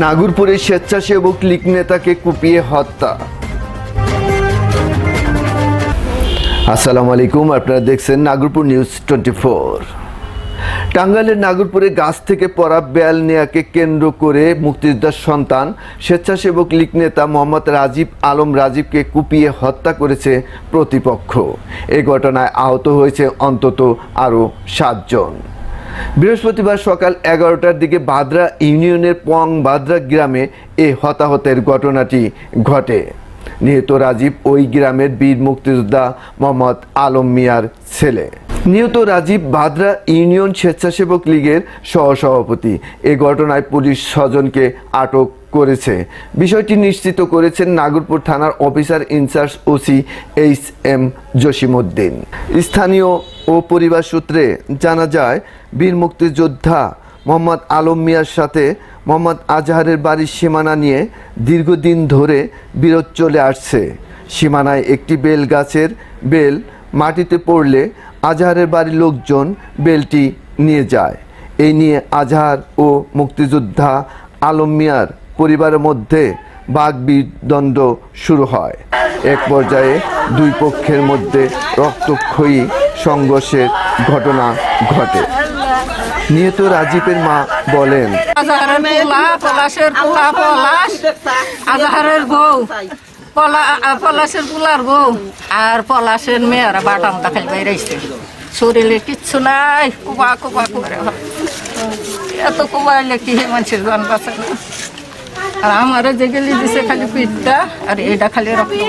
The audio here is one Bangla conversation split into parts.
নাগরপুরে স্বেচ্ছাসেবক লীগ নেতাকে কুপিয়ে হত্যা। আসসালামু আলাইকুম, আপনারা দেখছেন নাগরপুর নিউজ টোয়েন্টি ফোর। টাঙ্গাইলের নাগরপুরে গাছ থেকে পড়া বেল নেয়াকে কেন্দ্র করে মুক্তিযোদ্ধার সন্তান, স্বেচ্ছাসেবক লীগ নেতা মোহাম্মদ রাজীব আলম রাজীবকে কুপিয়ে হত্যা করেছে প্রতিপক্ষ। এই ঘটনায় আহত হয়েছে অন্তত আরও সাতজন। বৃহস্পতিবার সকাল এগারোটার দিকে বাদরা ইউনিয়নের পং বাদরা গ্রামে এ হতাহতের ঘটনাটি ঘটে। নিহত রাজীব ওই গ্রামের বীর মুক্তিযোদ্ধা মোহাম্মদ আলম মিয়ার ছেলে। নিহত রাজীব ভাদ্রা ইউনিয়ন স্বেচ্ছাসেবক লীগের সহসভাপতি। এ ঘটনায় পুলিশ স্বজনকে আটক করেছে। বিষয়টি নিশ্চিত করেছেন নাগরপুর থানার officer in charge OC H M Jasimuddin. স্থানীয় ও পরিবার সূত্রে জানা যায়, বীর মুক্তিযোদ্ধা মোহাম্মদ আলম মিয়ার সাথে মোহাম্মদ আজহারের বাড়ির সীমানা নিয়ে দীর্ঘদিন ধরে বিরোধ চলে আসছে। সীমানায় একটি বেল গাছের বেল মাটিতে পড়লে আজহারের বাড়ির লোকজন বেলটি নিয়ে যায়। এই নিয়ে আজহার ও মুক্তিযোদ্ধা আলম মিয়ার পরিবারের মধ্যে বাগবিদণ্ড শুরু হয়। এক পর্যায়ে দুই পক্ষের মধ্যে রক্তক্ষয়ী সংঘর্ষের ঘটনা ঘটে। নিহত রাজীবের মা বলেন পলাশের পোলার বউ আর পলাশের মেয়েরা বাটাম দেখাই বাইরেছে শরীরে কিচ্ছু নাই, কুবা কুবা করে। এত কুবাইলে কি মানুষের জন বাঁচে না? আর আমারও যে গেলি দিছে খালি পিঠটা আর এটা খালি রক্ত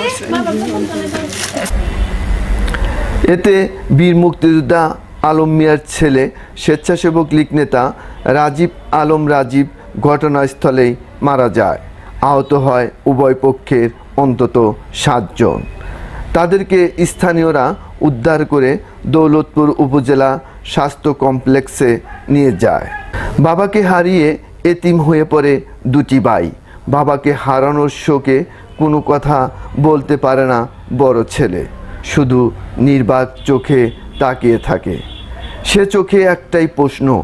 এতে বীর মুক্তিযোদ্ধা আলম মিয়ার ছেলে, স্বেচ্ছাসেবক লীগ নেতা রাজীব আলম রাজীব ঘটনাস্থলেই মারা যায়। আহত হয় উভয় পক্ষের অন্তত সাতজন। তাদেরকে স্থানীয়রা উদ্ধার করে দৌলতপুর উপজেলা স্বাস্থ্য কমপ্লেক্সে নিয়ে যায়। বাবাকে হারিয়ে এতিম হয়ে পড়ে দুটি ভাই। বাবাকে হারানোর শোকে কোনো কথা বলতে পারে না বড় ছেলে। শুধু নির্বাক চোখে তাকিয়ে থাকে। সে চোখে একটাই প্রশ্ন,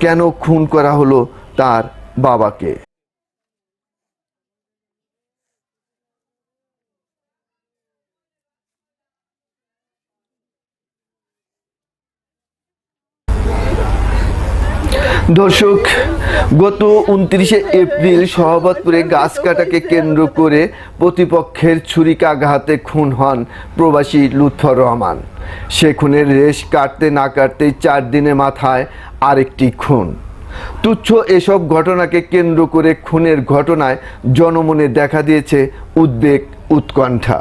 কেন খুন করা হলো তার বাবাকে? দর্শক, গত উনত্রিশে এপ্রিল সহবতপুরে গাছ কাটাকে কেন্দ্র করে প্রতিপক্ষের ছুরিকাঘাতে খুন হন প্রবাসী লুৎফর রহমান। সে খুনের রেশ কাটতে না কাটতেই চার দিনের মাথায় আরেকটি খুন। তুচ্ছ এসব ঘটনাকে কেন্দ্র করে খুনের ঘটনায় জনমনে দেখা দিয়েছে উদ্বেগ, উৎকণ্ঠা।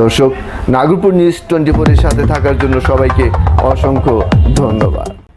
দর্শক, নাগরপুর নিউজ টোয়েন্টি ফোরের সাথে থাকার জন্য সবাইকে অসংখ্য ধন্যবাদ।